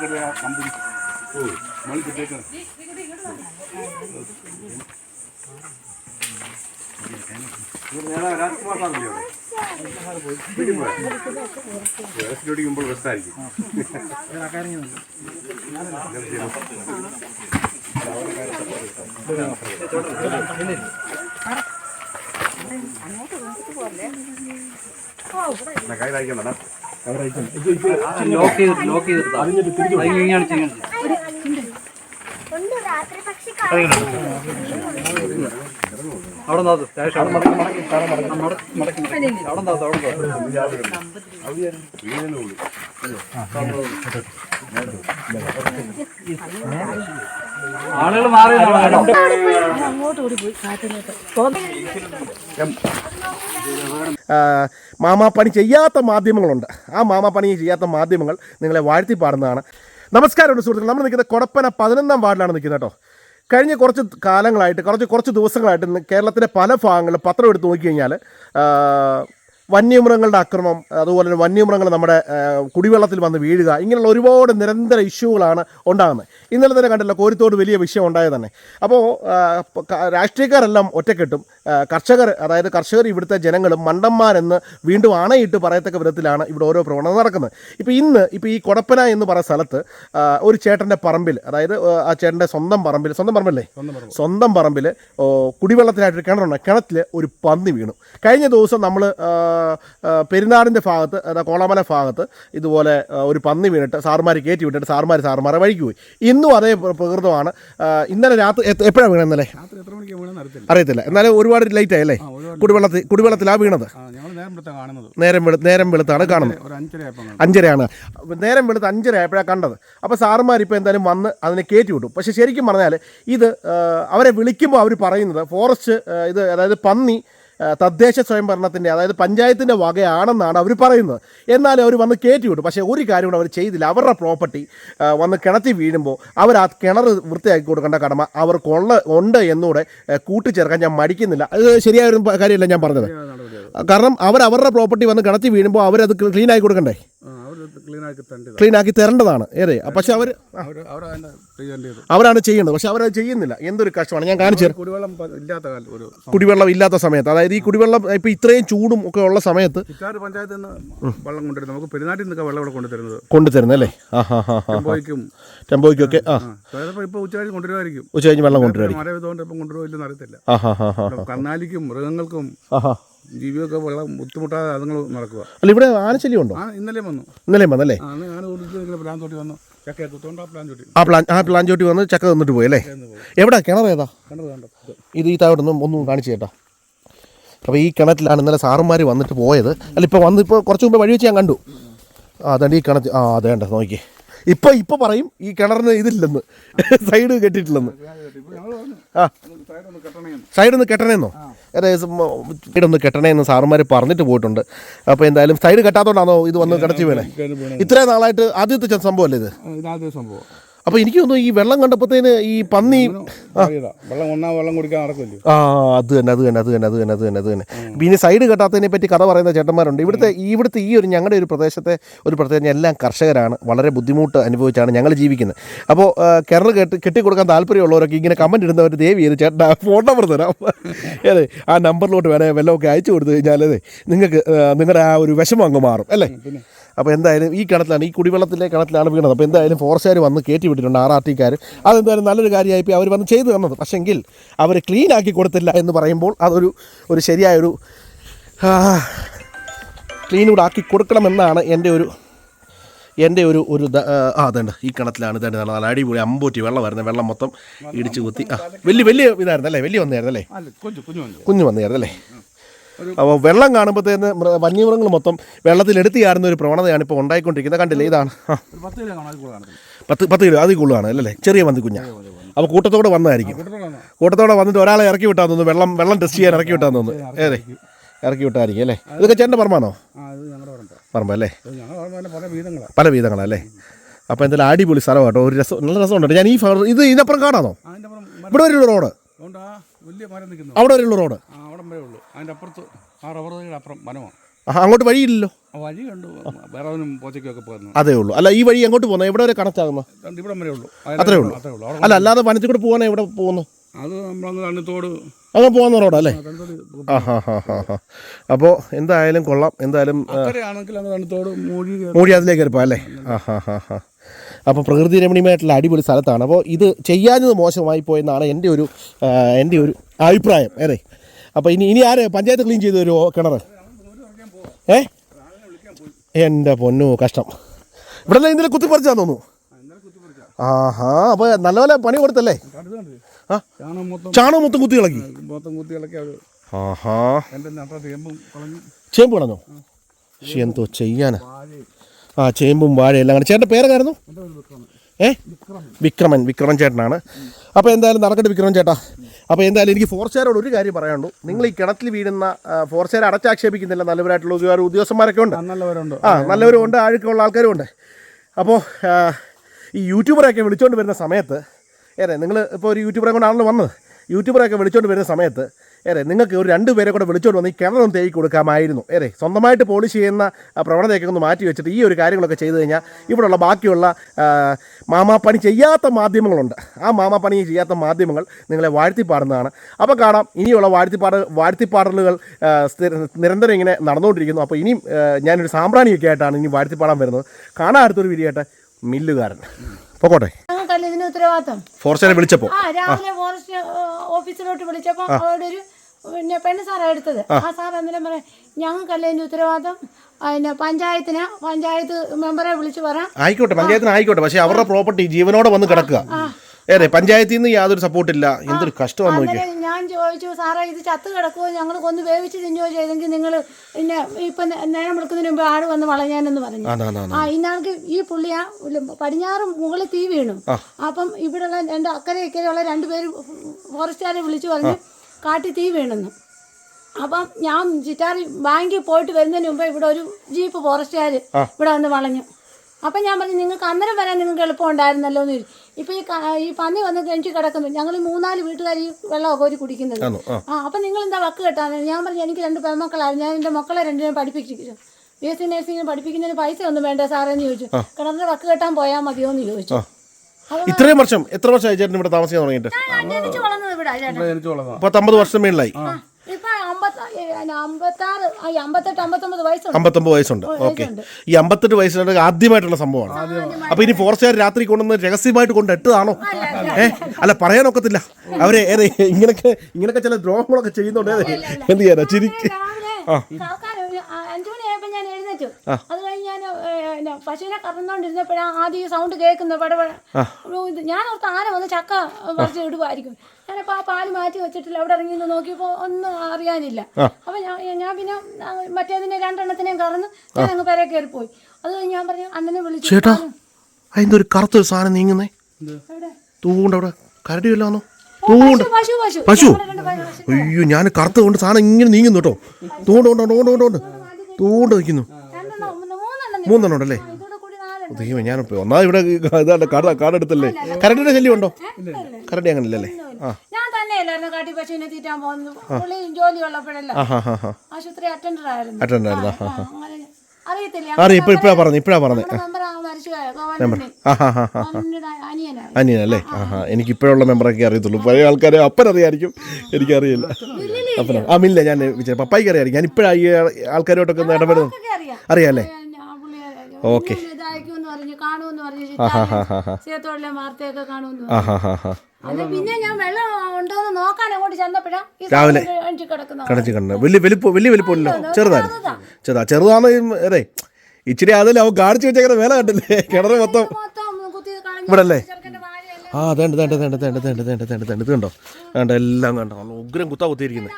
ആ കമ്പനി ഓ മളിച്ചിട്ടേക്ക് രാജ്കുമാർ സാറില്ലേ ഡ്യൂട്ടിക്കുമ്പോൾ ബെസ്റ്റായിരിക്കും കൈ കഴിക്കണ്ടടാ ലോക്ക് ചെയ്ത് ലോക്ക് ചെയ്തിട്ടാ ഇങ്ങനെ ചെയ്യണം ഉണ്ട് രാത്രി പക്ഷി അവിടെ നിന്നത് ശേഷം മടക്കി മടക്കി മടക്കി. അവിടെ നിന്നത് അവിടെ ആളുകൾ മാറി മാമാപ്പണി ചെയ്യാത്ത മാധ്യമങ്ങളുണ്ട്. ആ മാമാപ്പണി ചെയ്യാത്ത മാധ്യമങ്ങൾ നിങ്ങളെ വാഴ്ത്തി പാടുന്നതാണ്. നമസ്കാരമുണ്ട് സുഹൃത്തുക്കൾ നമ്മൾ നിൽക്കുന്നത് കൊടപ്പന പതിനൊന്നാം വാർഡിലാണ് നിൽക്കുന്നത് കേട്ടോ. കഴിഞ്ഞ കുറച്ച് കാലങ്ങളായിട്ട് കുറച്ച് കുറച്ച് ദിവസങ്ങളായിട്ട് കേരളത്തിന്റെ പല ഭാഗങ്ങളിലും പത്രം എടുത്ത് നോക്കിക്കഴിഞ്ഞാൽ വന്യമൃഗങ്ങളുടെ അക്രമം അതുപോലെ തന്നെ വന്യമൃഗങ്ങൾ നമ്മുടെ കുടിവെള്ളത്തിൽ വന്ന് വീഴുക ഇങ്ങനെയുള്ള ഒരുപാട് നിരന്തര ഇഷ്യൂകളാണ് ഉണ്ടാകുന്നത്. ഇന്നലെ തന്നെ കണ്ടല്ലോ കോരിത്തോട് വലിയ വിഷയം ഉണ്ടായത് തന്നെ. അപ്പോൾ രാഷ്ട്രീയക്കാരെല്ലാം ഒറ്റക്കെട്ടും കർഷകർ അതായത് കർഷകർ ഇവിടുത്തെ ജനങ്ങളും മണ്ടന്മാരെന്ന് വീണ്ടും അണയിട്ട് പറയത്തക്ക വിധത്തിലാണ് ഇവിടെ ഓരോ പ്രവണത നടക്കുന്നത്. ഇപ്പോൾ ഇന്ന് ഇപ്പോൾ ഈ കൊടപ്പന എന്ന് പറയുന്ന സ്ഥലത്ത് ഒരു ചേട്ടന്റെ പറമ്പിൽ അതായത് ആ, ചേട്ടന്റെ സ്വന്തം പറമ്പിൽ സ്വന്തം പറമ്പല്ലേ? സ്വന്തം പറമ്പിൽ കുടിവെള്ളത്തിനായിട്ടൊരു കിണറുണ്ട്. കിണറ്റിൽ ഒരു പന്നി വീണു. കഴിഞ്ഞ ദിവസം നമ്മൾ പെരുന്നാടിന്റെ ഭാഗത്ത് അതായത് കോളാമല ഭാഗത്ത് ഇതുപോലെ ഒരു പന്നി വീണിട്ട് സാറുമാർ കയറ്റി വിട്ടിട്ട് സാറുമാർ സാറുമാരെ വഴിക്ക് പോയി. ഇന്നും അതേ പ്രകൃതമാണ്. ഇന്നലെ രാത്രി എപ്പോഴാണ് വീണെന്നല്ലേ? ഇന്നലെ അറിയത്തില്ല. എന്നാലും ഒരുപാട് ലേറ്റ് ആയല്ലേ കുടിവെള്ളത്തിൽ കുടിവെള്ളത്തിലാണ് വീണത്. നേരം വെളു നേരം വെളുത്താണ് കാണുന്നത്. അഞ്ചരയാണ്. നേരം വെളുത്ത് അഞ്ചര ആയപ്പോഴാണ് കണ്ടത്. അപ്പോൾ സാറുമാർ ഇപ്പോൾ എന്തായാലും വന്ന് അതിനെ കയറ്റി വിട്ടു. പക്ഷേ ശരിക്കും പറഞ്ഞാൽ ഇത് അവരെ വിളിക്കുമ്പോൾ അവർ പറയുന്നത് ഫോറസ്റ്റ് ഇത് അതായത് പന്നി തദ്ദേശ സ്വയംഭരണത്തിന്റെ അതായത് പഞ്ചായത്തിന്റെ വകയാണെന്നാണ് അവർ പറയുന്നത്. എന്നാൽ അവർ വന്ന് കയറ്റി വിട്ടു പക്ഷേ ഒരു കാര്യം കൂടെ അവർ ചെയ്തില്ല. അവരുടെ പ്രോപ്പർട്ടി വന്ന് കിണറ്റി വീഴുമ്പോൾ അവർ ആ കിണർ വൃത്തിയാക്കി കൊടുക്കേണ്ട കടമ അവർക്കുള്ള ഉണ്ട് എന്നൂടെ കൂട്ടിച്ചേർക്കാൻ ഞാൻ മടിക്കുന്നില്ല. അത് ശരിയായ ഒരു കാര്യമല്ല ഞാൻ പറഞ്ഞത്. കാരണം അവർ അവരുടെ പ്രോപ്പർട്ടി വന്ന് കിണറ്റി വീഴുമ്പോൾ അവരത് ക്ലീൻ ആക്കി കൊടുക്കണ്ടേ? ക്ലീൻ ആക്കി തരേണ്ടതാണ്. ഏതെ പക്ഷെ അവർ അവരാണ് ചെയ്യുന്നത്. പക്ഷെ അവരത് ചെയ്യുന്നില്ല. എന്തൊരു കഷ്ടമാണ്. ഞാൻ കാണിച്ചു കുടിവെള്ളം ഇല്ലാത്ത കുടിവെള്ളം ഇല്ലാത്ത സമയത്ത്. അതായത് ഈ കുടിവെള്ളം ഇപ്പൊ ഇത്രയും ചൂടും ഒക്കെ ഉള്ള സമയത്ത് പഞ്ചായത്തിൽ നിന്ന് വെള്ളം കൊണ്ടുവരുന്നത്. നമുക്ക് പെരുന്നാട്ടിൽ നിന്നൊക്കെ വെള്ളം ഇവിടെ കൊണ്ടുതരുന്നത് കൊണ്ടുതരുന്നത് അല്ലേ? ആ ഹാ ഹാ ഹാ പോയിക്കും ടെമ്പോയ്ക്കൊക്കെ ആ. ഇപ്പോൾ ഉച്ച കഴിഞ്ഞ് കൊണ്ടുവരുമായിരിക്കും ഉച്ച കഴിഞ്ഞ് വെള്ളം കൊണ്ടുവരും മഴ പെയ്തുകൊണ്ട് ഇപ്പം അറിയത്തില്ല. കന്നാലിക്കും മൃഗങ്ങൾക്കും ജീവിയൊക്കെ വെള്ളം ബുദ്ധിമുട്ടാതെ അതുങ്ങൾ നടക്കുക. അല്ല ഇവിടെ ആനശല്യം ഉണ്ടോ? ആ ഇന്നലെ വന്നു. ഇന്നലെ വന്നല്ലേ? ആ അന്ന് പ്ലാൻ തൊട്ടി വന്നു. ചക്ക ആ പ്ലാൻ തൊട്ടി. ആ പ്ലാൻ ആ പ്ലാൻ ചോട്ടി വന്ന് ചക്ക തന്നിട്ട് പോയി അല്ലേ? എവിടെ? കിണർ ഏതാ? കണ്ടത് കണ്ടത് ഇത്. ഈ താഴോട്ട് ഒന്നും ഒന്നും കാണിച്ചു കേട്ടോ. അപ്പോൾ ഈ കിണറ്റിലാണ് ഇന്നലെ സാറന്മാർ വന്നിട്ട് പോയത്. അല്ല ഇപ്പോൾ വന്ന് ഇപ്പോൾ കുറച്ച് മുമ്പ് വഴി വെച്ച് ഞാൻ കണ്ടു. ആ അതാണ്ട് ഈ കിണറ്റ് ആ അതേണ്ട നോക്കി. ഇപ്പോൾ ഇപ്പോൾ പറയും ഈ കിണറിന് ഇതില്ലെന്ന്. സൈഡ് കെട്ടിയിട്ടില്ലെന്ന്. ആ. സൈഡ് ഒന്ന് കെട്ടണേന്ന്. ഒന്ന് കെട്ടണേ എന്ന് സാറുമാർ പറഞ്ഞിട്ട് പോയിട്ടുണ്ട്. അപ്പോൾ എന്തായാലും സൈഡ് കെട്ടാത്തോണ്ടാണോ ഇത് വന്ന് കിടച്ചു വീണേ? ഇത്രയും നാളായിട്ട് ആദ്യത്തെ സംഭവമല്ലേ ഇത്? സംഭവം. അപ്പോൾ എനിക്ക് തോന്നുന്നു ഈ വെള്ളം കണ്ടപ്പോഴത്തേന് ഈ പന്നി വെള്ളം ഒന്നാം വെള്ളം കുടിക്കാൻ നടക്കില്ല ആ അത് തന്നെ അത് തന്നെ അത് തന്നെ അത് തന്നെ അത് തന്നെ അത് തന്നെ. പിന്നെ സൈഡ് കെട്ടാത്തതിനെ പറ്റി കഥ പറയുന്ന ചേട്ടന്മാരുണ്ട്. ഇവിടുത്തെ ഇവിടുത്തെ ഈ ഒരു ഞങ്ങളുടെ ഒരു പ്രദേശത്തെ ഒരു പ്രത്യേകത എല്ലാം കർഷകരാണ്. വളരെ ബുദ്ധിമുട്ട് അനുഭവിച്ചാണ് ഞങ്ങൾ ജീവിക്കുന്നത്. അപ്പോൾ കിണർ കെട്ടി കെട്ടിക്കൊടുക്കാൻ താല്പര്യമുള്ളവരൊക്കെ ഇങ്ങനെ കമന്റ് ഇടുന്നവർ ദേവി ചെയ്ത് ചേട്ടാ ഫോൺ നമ്പർ തരാം. അതെ ആ നമ്പറിലോട്ട് വേണേൽ വെള്ളമൊക്കെ അയച്ചു കൊടുത്തു കഴിഞ്ഞാൽ അതെ നിങ്ങൾക്ക് നിങ്ങളുടെ ആ ഒരു വിഷമം അങ്ങ് മാറും. അല്ലേ? അപ്പോൾ എന്തായാലും ഈ കിണറ്റിലാണ് ഈ കുടിവെള്ളത്തിലെ കിണറ്റിലാണ് വീണത്. അപ്പോൾ എന്തായാലും ഫോറസ്റ്റുകാർ വന്ന് കയറ്റി വിട്ടിട്ടുണ്ട് ആർ ആർ ടിക്കാർ. അതെന്തായാലും നല്ലൊരു കാര്യമായിപ്പോൾ അവർ വന്ന് ചെയ്തു തന്നത്. പക്ഷെങ്കിൽ അവർ ക്ലീൻ ആക്കി കൊടുത്തില്ല എന്ന് പറയുമ്പോൾ അതൊരു ഒരു ശരിയായൊരു ക്ലീൻ കൂടെ ആക്കി കൊടുക്കണമെന്നാണ് എന്റെ ഒരു എന്റെ ഒരു ഒരു ആ അതുണ്ട് ഈ കിണറ്റിലാണ് ഇതുണ്ട്. നല്ല അടിപൊളി അമ്പൂറ്റി വെള്ളം വരുന്നത്. വെള്ളം മൊത്തം ഇടിച്ച് കുത്തി. ആ വലിയ വലിയ ഇതായിരുന്നു അല്ലേ വലിയ വന്നായിരുന്നു അല്ലേ കുഞ്ഞു വന്നായിരുന്നു അല്ലേ അപ്പോൾ വെള്ളം കാണുമ്പോഴത്തേന് വന്യമൃഗങ്ങൾ മൊത്തം വെള്ളത്തിൽ എടുത്ത് ചാടുന്ന ഒരു പ്രവണതയാണ് ഇപ്പോൾ ഉണ്ടായിക്കൊണ്ടിരിക്കുന്നത്. കണ്ടില്ലേ? ഇതാണ്. പത്ത് പത്ത് കിലോ അതിൽ കൂടുതലാണ് അല്ലേ ചെറിയ വന്ന് കുഞ്ഞ. അപ്പോൾ കൂട്ടത്തോടെ വന്നതായിരിക്കും. കൂട്ടത്തോടെ വന്നിട്ട് ഒരാളെ ഇറക്കി വിട്ടാന്ന് തോന്നുന്നു. വെള്ളം വെള്ളം ടെസ്റ്റ് ചെയ്യാൻ ഇറക്കി വിട്ടാന്ന് തോന്നുന്നു. ഏതെ? ഇറക്കി വിട്ടായിരിക്കും അല്ലേ? ഇതൊക്കെ ചേട്ടന്റെ പറമ്പാണോ? പറമ്പ. അല്ലേ? പല വീതങ്ങളാണ് വീതങ്ങളല്ലേ അപ്പോൾ എന്തായാലും അടിപൊളി സ്ഥലം കേട്ടോ ഒരു രസം നല്ല രസമുണ്ട്. ഞാൻ ഈ ഇത് ഇതിനപ്പുറം കാണാമോ അപ്പുറം ഇവിടെ വരെയുള്ള റോഡ്? അവിടെ വരെയുള്ള റോഡ്? വരെ ഉള്ളൂ. അതിന്റെ അപ്പുറത്ത് ആ റബ്ബർ തൈയുടെ അപ്പുറം വനമാണ്. അങ്ങോട്ട് വഴിയില്ലല്ലോ? വഴി വഴിയുണ്ട് വിറവനും പോച്ചയ്ക്കും ഒക്കെ പോകുന്നു അതേ ഉള്ളൂ. അല്ല ഈ വഴി അങ്ങോട്ട് പോകുന്നത് എവിടെ വരെ കണക്ട് ആകുന്നു? ഇവിടെ വരെ ഉള്ളൂ. അത്രേ ഉള്ളൂ. അത്രേ ഉള്ളൂ അല്ല അല്ലാതെ വനത്തിൽ കൂടെ പോകാൻ എവിടെ പോകുന്നു? അത് നമ്മളങ്ങ് തണ്ണിത്തോട്. അങ്ങനെ പോകുന്ന റോഡല്ലേ ആ ഹാ ഹാ ഹാ ഹാ. അപ്പോൾ എന്തായാലും കൊള്ളാം. എന്തായാലും ആ, അക്കരെയാണെങ്കിൽ അങ്ങ് തണ്ണിത്തോട് മൂഴി മൂടി അതിലേക്ക് കയറിപ്പോ അല്ലേ? ആ ഹാ ഹാ ഹാ. അപ്പോൾ പ്രകൃതി രമണീയമായിട്ടുള്ള അടിപൊളി സ്ഥലത്താണ്. അപ്പോൾ ഇത് ചെയ്യാഞ്ഞത് മോശമായി പോയെന്നാണ് എന്റെ ഒരു എന്റെ ഒരു അഭിപ്രായം. അതെ അപ്പോൾ ഇനി ഇനി ആര്? പഞ്ചായത്ത് ക്ലീൻ ചെയ്ത് തരുമോ കിണർ ഏ? എന്റെ പൊന്നു കഷ്ടം. ഇവിടെ ഇന്നലെ കുത്തിപ്പറിച്ചാന്ന് തോന്നുന്നു? ആഹാ അപ്പോൾ നല്ലപോലെ പണി കൊടുത്തല്ലേ? ചാണകം മൊത്തം കുത്തി ഇളക്കി ഇളക്കി ആഹാ. ചേമ്പ് കളഞ്ഞോ പക്ഷെ എന്തോ ചെയ്യാനാ? ആ ചേമ്പും വാഴയെല്ലാം ചേട്ടന്റെ പേരൊക്കെയായിരുന്നു ഏ? വിക്രമൻ. വിക്രമൻ ചേട്ടനാണ്. അപ്പോൾ എന്തായാലും നടക്കട്ടെ വിക്രം ചേട്ടാ. അപ്പോൾ എന്തായാലും എനിക്ക് ഫോർച്ചാരോട് ഒരു കാര്യം പറയാനുള്ളൂ. നിങ്ങൾ ഈ കിണറ്റിൽ വീഴുന്ന ഫോർച്ചാരെ അടച്ചാക്ഷേപിക്കുന്നില്ല. നല്ലവരായിട്ടുള്ള ഒരുപാട് ഉദ്യോഗസ്ഥന്മാരൊക്കെ ഉണ്ട്. നല്ലവരുണ്ട്. ആ നല്ലവരും ഉണ്ട് ആഴക്കമുള്ള ആൾക്കാരും ഉണ്ട്. അപ്പോൾ ഈ യൂട്യൂബറൊക്കെ വിളിച്ചുകൊണ്ട് വരുന്ന സമയത്ത് ഏറെ നിങ്ങൾ ഇപ്പോൾ ഒരു യൂട്യൂബറെ കൊണ്ടാണല്ലോ വന്നത്. യൂട്യൂബറൊക്കെ വിളിച്ചുകൊണ്ട് വരുന്ന സമയത്ത് ഏറെ നിങ്ങൾക്ക് ഒരു രണ്ട് പേരെ കൂടെ വിളിച്ചോണ്ട് വന്ന് ഈ കിണറൊന്ന് തേക്കി കൊടുക്കാമായിരുന്നു. ഏറെ സ്വന്തമായിട്ട് പോളിഷ് ചെയ്യുന്ന പ്രവണതയൊക്കെ ഒന്ന് മാറ്റി വെച്ചിട്ട് ഈ ഒരു കാര്യങ്ങളൊക്കെ ചെയ്തു കഴിഞ്ഞാൽ ഇവിടെയുള്ള ബാക്കിയുള്ള മാമാപ്പണി ചെയ്യാത്ത മാധ്യമങ്ങളുണ്ട്. ആ മാമാപ്പണി ചെയ്യാത്ത മാധ്യമങ്ങൾ നിങ്ങളെ വാഴ്ത്തിപ്പാടുന്നതാണ്. അപ്പോൾ കാണാം ഇനിയുള്ള വാഴ്ത്തിപ്പാട് വാഴ്ത്തിപ്പാടലുകൾ നിരന്തരം ഇങ്ങനെ നടന്നുകൊണ്ടിരിക്കുന്നു. അപ്പോൾ ഇനിയും ഞാനൊരു സാമ്പ്രാണിയൊക്കെ ആയിട്ടാണ് ഇനി വാഴ്ത്തിപ്പാടാൻ വരുന്നത്. കാണാൻ അടുത്തൊരു വീഡിയോ ആയിട്ട് മില്ലുകാരൻ. പോകട്ടെ ഞങ്ങൾക്കല്ല ഇതിന് ഉത്തരവാദിത്തം. ഫോറസ്റ്റ് വിളിച്ചപ്പോ? ആ രാവിലെ ഫോറസ്റ്റ് ഓഫീസിലോട്ട് വിളിച്ചപ്പോ അവിടെ ഒരു പിന്നെ പെണ്ണ് സാറാ എടുത്തത്. ആ. സാർ എന്തെങ്കിലും പറയാം ഞങ്ങൾക്കല്ല ഇതിന്റെ ഉത്തരവാദിത്തം? പിന്നെ പഞ്ചായത്തിന് പഞ്ചായത്ത് മെമ്പറെ വിളിച്ചു പറയാം ആയിക്കോട്ടെ പഞ്ചായത്തിന് ആയിക്കോട്ടെ പക്ഷെ അവരുടെ പ്രോപ്പർട്ടി ജീവനോടെ വന്ന് കിടക്കുക. ഏറെ പഞ്ചായത്തിൽ നിന്ന് യാതൊരു സപ്പോർട്ടില്ല. എന്തൊരു കഷ്ടമാണ് ഞാൻ ചോദിച്ചു സാറേ ഇത് ചത്ത് കിടക്കുമോ ഞങ്ങൾ കൊന്ന് വേവിച്ച് തിന്നുകയോ ചെയ്തെങ്കിൽ നിങ്ങൾ പിന്നെ ഇപ്പം നേരം വിളിക്കുന്നതിന് മുമ്പ് ആട് വന്ന് വളഞ്ഞാനെന്ന് പറഞ്ഞു. ആ ഇന്നാൾക്ക് ഈ പുള്ളി ആ ഉള്ള- പടിഞ്ഞാറ് മുകളിൽ തീ വീണു. അപ്പം ഇവിടെയുള്ള രണ്ട് അക്കരെ ഇക്കരെയുള്ള രണ്ടുപേര് ഫോറസ്റ്റുകാരെ വിളിച്ചു പറഞ്ഞു കാട്ടി തീ വീണെന്ന്. അപ്പം ഞാൻ ചിറ്റാറി ബാങ്കിൽ പോയിട്ട് വരുന്നതിന് മുമ്പ് ഇവിടെ ഒരു ജീപ്പ് ഫോറസ്റ്റുകാർ ഇവിടെ വന്ന് വളഞ്ഞു. അപ്പം ഞാൻ പറഞ്ഞു നിങ്ങൾക്ക് അന്നേരം വരാൻ നിങ്ങൾക്ക് എളുപ്പം ഉണ്ടായിരുന്നല്ലോ എന്ന് ഇപ്പം ഈ ഈ പന്നി വന്ന് കിണറ്റി കിടക്കുന്നു. ഞങ്ങൾ ഈ മൂന്നാൽ വീട്ടുകാർ ഈ വെള്ളമൊക്കെ ഒരു കുടിക്കുന്നത്. ആ. അപ്പം നിങ്ങൾ എന്താ വക്ക് കെട്ടാന്ന് ഞാൻ പറഞ്ഞു എനിക്ക് രണ്ട് പെൺമക്കളായിരുന്നു. ഞാൻ എന്റെ മക്കളെ രണ്ടിനും പഠിപ്പിച്ചിരിക്കുന്നു. ബി എസ് സി നഴ്സിംഗിന് പഠിപ്പിക്കുന്നതിന് പൈസ ഒന്നും വേണ്ട സാറെന്ന് ചോദിച്ചു. കിടന്നിട്ട് വക്ക് കെട്ടാൻ പോയാൽ മതിയോ എന്ന് ചോദിച്ചു. ഇത്രയും വർഷം എത്ര വർഷമായി ചേട്ടൻ ഇവിടെ താമസിക്കാൻ തുടങ്ങിയിട്ട്? പത്തമ്പത് വർഷം മേളിലായി ഇപ്പൊ അമ്പത്തി അമ്പത്താറ് ആ, അമ്പത്തെട്ട് അമ്പത്തൊമ്പത് വയസ്സുണ്ട്. ഓക്കെ. ഈ അമ്പത്തെട്ട് വയസ്സിനൊക്കെ ആദ്യമായിട്ടുള്ള സംഭവമാണ്. അപ്പൊ ഇനി ഫോറസ്റ്റുകാർ രാത്രി കൊണ്ടുവന്ന് രഹസ്യമായിട്ട് കൊണ്ട് എട്ടതാണോ ഏ? അല്ല പറയാനൊക്കത്തില്ല അവരെ ഏതെ ഇങ്ങനൊക്കെ ഇങ്ങനൊക്കെ ചില ദ്രോഹങ്ങളൊക്കെ ചെയ്യുന്നുണ്ട്. എന്ത് ചെയ്യാനാ? ഒരു ആ, ഞാൻ അത് കഴിഞ്ഞ് ഞാൻ എന്നാ പിന്നെ പശുവിനെ കറന്നുകൊണ്ടിരുന്നപ്പോഴാണ് ആദ്യം ഈ സൗണ്ട് കേൾക്കുന്നത് പടപട ഞാൻ ഓർത്ത് ആന വന്ന് ചക്ക പറിച്ച് ഇടുമായിരിക്കും ഞാനപ്പോൾ ആ പാൽ മാറ്റി വെച്ചിട്ടില്ല. അവിടെ ഇറങ്ങി നിന്ന് നോക്കിയപ്പോൾ ഒന്നും അറിയാനില്ല. അപ്പം ഞാൻ ഞാൻ പിന്നെ മറ്റേതിനെ രണ്ടെണ്ണത്തിനെയും കറന്ന് ഞാൻ അങ്ങ് പെരെ കയറിപ്പോയി. അത് കഴിഞ്ഞ് ഞാൻ പറഞ്ഞു അണ്ണനെ വിളിച്ചു ചേട്ടാ അതിന്റെ ഒരു കറുത്തൊരു സാധനം നീങ്ങുന്നേ. എവിടെ? തൂണ്ട് അവിടെ കരടി വല്ലാന്നോ തൂണ്ട് പശു. അയ്യോ ഞാൻ കറുത്ത കൊണ്ട് സാധനം ഇങ്ങനെ നീങ്ങുന്നു കേട്ടോ. തൂണ്ട് കൊണ്ട് കൊണ്ട് കൊണ്ട് കൊണ്ട് തൂണ്ട് നിൽക്കുന്നു. രണ്ടെണ്ണം മൂന്നെണ്ണം ഉണ്ടല്ലേ ദൈവം ഞാൻ ഒന്നാമത് ഇവിടെ ഇതാണ്ട് കാർഡ് എടുത്തല്ലേ കരണ്ടിന്റെ ശല്യം ഉണ്ടോ? കരണ്ടി അങ്ങനെ ഇല്ലല്ലേ ആ. ഞാൻ തന്നെയല്ലായിരുന്നു കാട്ടി പശുവിനെ തീറ്റാൻ പോകുന്നത് പുള്ളി ജോലി ഉള്ളപ്പോഴല്ല ആ ഹാ ഹാ ഹാ. ആശുപത്രി അറ്റൻഡർ ആയിരുന്നു. അറിയത്തില്ല. അറിയാം. ഇപ്പൊ ഇപ്പഴാ പറഞ്ഞു ഇപ്പഴാ അനിയനല്ലേ? എനിക്ക് ഇപ്പോഴുള്ള മെമ്പറൊക്കെ അറിയത്തുള്ളൂ. പഴയ ആൾക്കാരെ അപ്പനറിയായിരിക്കും. എനിക്കറിയില്ല. അപ്പനോ ആ മില്ല ഞാൻ വിചാരിച്ചു. പപ്പായിക്ക് അറിയാമായിരിക്കും. ഞാൻ ഇപ്പോഴാ ഈ ആൾക്കാരോട്ടൊക്കെ ഒന്ന് ഇടപെടുന്നു അറിയാം. അറിയാല്ലേ ഓക്കെ. പറഞ്ഞു കാണുമെന്ന് പറഞ്ഞു വാർത്തയൊക്കെ കാണുമെന്ന് അത് പിന്നെ ഞാൻ വെള്ളം ഉണ്ടോന്ന് നോക്കാൻ അങ്ങോട്ട് ചെന്നപ്പോഴാ രാവിലെ. കടച്ച് കണ്ട വലിയ വലിപ്പം വലിയ വലിപ്പമില്ലല്ലോ ചെറുതാണ് ചെറുതാ ചെറുതാണ് അതെ ഇച്ചിരി അതിൽ അവൻ കാണിച്ചു വെച്ചേക്കുന്ന വേല കണ്ടില്ലേ കിണറ് മൊത്തം ഇവിടെ അല്ലേ ആ തേണ്ട തേണ്ട തേണ്ട തേണ്ട തേണ്ട തേണ്ട തേണ്ട തേണ്ട ഇത് കണ്ടോ വേണ്ട എല്ലാം കണ്ടോ നല്ല ഉഗ്രം കുത്താ കുത്തിയിരിക്കുന്നത്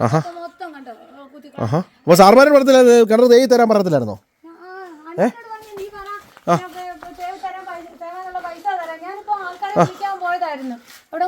ആഹാ. ആഹാ അപ്പോൾ സാർമാരും പറഞ്ഞില്ല കിണർ തേയി തരാൻ പറഞ്ഞില്ലായിരുന്നോ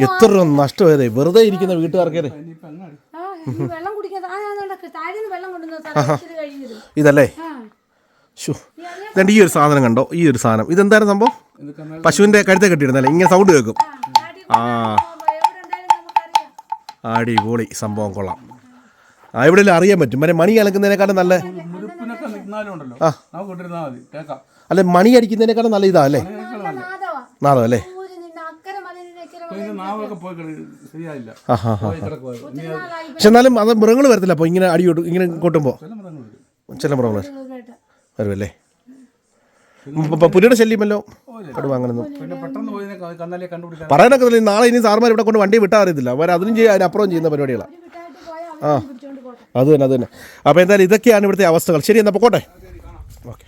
എത്ര രൂപ നഷ്ടമായതേ വെറുതെ ഇരിക്കുന്ന വീട്ടുകാർക്കേ ഇതല്ലേ? ഈ ഒരു സാധനം കണ്ടോ? ഈ ഒരു സാധനം. ഇതെന്തായാലും സംഭവം? പശുവിന്റെ കഴുത്തെ കെട്ടിയിരുന്നല്ലേ? ഇങ്ങനെ സൗണ്ട് കേൾക്കും. ആ. അടിപൊളി സംഭവം കൊള്ളാം. ആ എവിടെയെങ്കിലും അറിയാൻ പറ്റും. മറ്റേ മണി കലക്കുന്നതിനേക്കാളും നല്ല അല്ലെ മണി അടിക്കുന്നതിനേക്കാളും നല്ല ഇതാ അല്ലേ? നാദം അല്ലേ? പക്ഷെ എന്നാലും അത് മൃഗങ്ങൾ വരത്തില്ല. അപ്പൊ ഇങ്ങനെ അടി ഇങ്ങനെ കൊട്ടുമ്പോൾ ചില മൃഗങ്ങൾ വരുമല്ലേ പുലിയുടെ ശല്യമല്ലോ അവിടെ വാങ്ങണമെന്ന് നാളെ ഇനി സാർമാർ ഇവിടെ കൊണ്ട് വണ്ടി വിട്ടാറിയത്തില്ല അവർ അതിനും ചെയ്യാൻ അപ്പുറം ചെയ്യുന്ന പരിപാടികളാണ് ആ. അത് തന്നെ അത് തന്നെ. അപ്പോൾ എന്തായാലും ഇതൊക്കെയാണ് ഇവിടുത്തെ അവസ്ഥകൾ. ശരി എന്നാൽ പോട്ടെ ഓക്കെ.